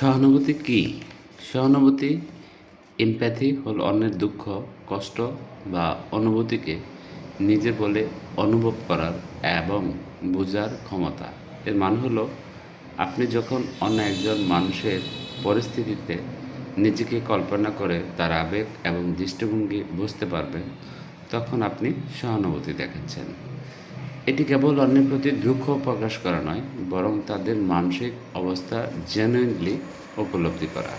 সহানুভূতি কী? সহানুভূতি এমপ্যাথি হল অন্যের দুঃখ, কষ্ট বা অনুভূতিকে নিজে বলে অনুভব করার এবং বোঝার ক্ষমতা। এর মানে হলো আপনি যখন অন্য একজন মানুষের পরিস্থিতিতে নিজেকে কল্পনা করে তার আবেগ এবং দৃষ্টিভঙ্গি বুঝতে পারবেন, তখন আপনি সহানুভূতি দেখাচ্ছেন এটি কেবল অন্যের প্রতি দুঃখ প্রকাশ করা নয়, বরং তাদের মানসিক অবস্থা জেনুইনলি উপলব্ধি করা।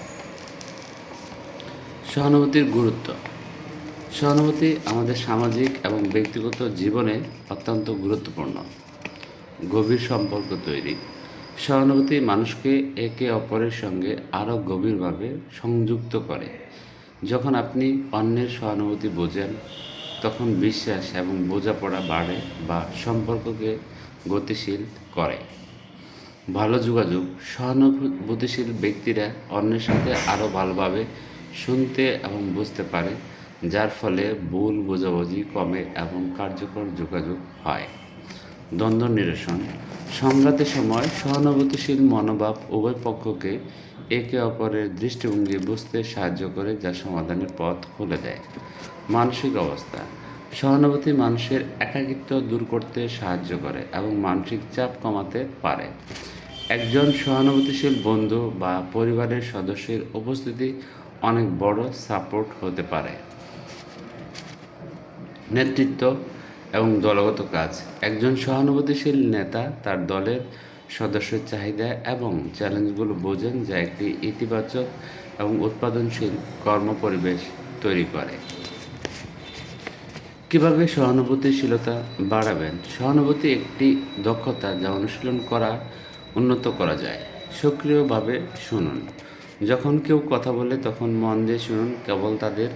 সহানুভূতির গুরুত্ব। সহানুভূতি আমাদের সামাজিক এবং ব্যক্তিগত জীবনে অত্যন্ত গুরুত্বপূর্ণ। গভীর সম্পর্ক তৈরি। সহানুভূতি মানুষকে একে অপরের সঙ্গে আরও গভীরভাবে সংযুক্ত করে। যখন আপনি অন্যের সহানুভূতি বোঝেন তখন বিশ্বাস এবং বোঝাপড়া বাড়ে বা সম্পর্ককে গতিশীল করে। ভালো যোগাযোগ, সহানুভূতিশীল ব্যক্তিরা অন্যের সাথে আরও ভালোভাবে শুনতে এবং বুঝতে পারে, যার ফলে ভুল বোঝাবুঝি কমে এবং কার্যকর যোগাযোগ হয়। দ্বন্দ্ব নিরসন, সংঘাতের সময় সহানুভূতিশীল মনোভাব উভয় পক্ষকে একে অপরের দৃষ্টিভঙ্গি বুঝতে সাহায্য করে যা সমাধানের পথ খুলে দেয়। মানসিক অবস্থা। সহানুভূতি মানুষের একাকিত্ব দূর করতে সাহায্য করে এবং মানসিক চাপ কমাতে পারে। একজন সহানুভূতিশীল বন্ধু বা পরিবারের সদস্যের উপস্থিতি অনেক বড় সাপোর্ট হতে পারে। নেতৃত্ব এবং দলগত কাজ। একজন সহানুভূতিশীল নেতা তার দলের সদস্যের চাহিদা এবং চ্যালেঞ্জগুলো বোঝেন যা একটি ইতিবাচক এবং উৎপাদনশীল কর্মপরিবেশ তৈরি করে। কীভাবে সহানুভূতিশীলতা বাড়াবেন? সহানুভূতি একটি দক্ষতা যা অনুশীলন করা, উন্নত করা যায়। সক্রিয়ভাবে শুনুন। যখন কেউ কথা বলে, তখন মন দিয়ে শুনুন, কেবল তাদের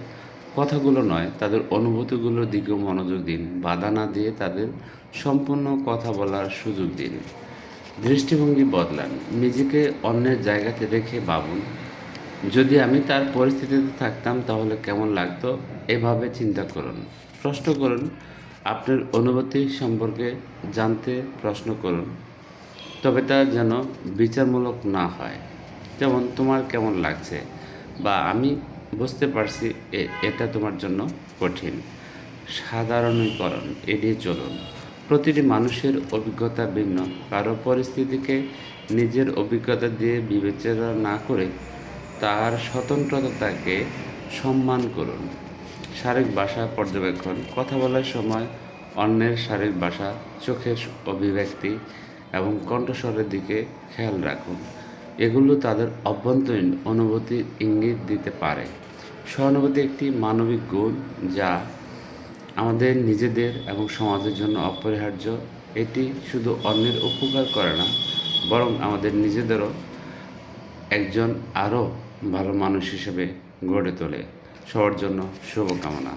কথাগুলো নয়, তাদের অনুভূতিগুলোর দিকেও মনোযোগ দিন। বাধা না দিয়ে তাদের সম্পূর্ণ কথা বলার সুযোগ দিন। দৃষ্টিভঙ্গি বদলান। নিজেকে অন্যের জায়গাতে রেখে ভাবুন। যদি আমি তার পরিস্থিতিতে থাকতাম, তাহলে কেমন লাগতো? এভাবে চিন্তা করুন। প্রশ্ন করুন, আপনার অনুভূতি সম্পর্কে জানতে প্রশ্ন করুন। তবে তা যেন বিচারমূলক না হয়। যেমন, তোমার কেমন লাগছে? বা, আমি বুঝতে পারছি এটা তোমার জন্য কঠিন। সাধারণীকরণ, এড়িয়ে চলুন। প্রতিটি মানুষের অভিজ্ঞতা ভিন্ন। কারও পরিস্থিতিকে নিজের অভিজ্ঞতা দিয়ে বিবেচনা না করে তার স্বতন্ত্রতাকে সম্মান করুন। শারীরিক ভাষা পর্যবেক্ষণ, কথা বলার সময় অন্যের শারীরিক ভাষা, চোখের অভিব্যক্তি এবং কণ্ঠস্বরের দিকে খেয়াল রাখুন। এগুলো তাদের অভ্যন্তরীণ অনুভূতির ইঙ্গিত দিতে পারে। সহানুভূতি একটি মানবিক গুণ যা আমাদের নিজেদের এবং সমাজের জন্য অপরিহার্য। এটি শুধু অন্যের উপকার করে না, বরং আমাদের নিজেদেরও একজন আরও ভালো মানুষ হিসেবে গড়ে তোলে। সবার জন্য শুভকামনা।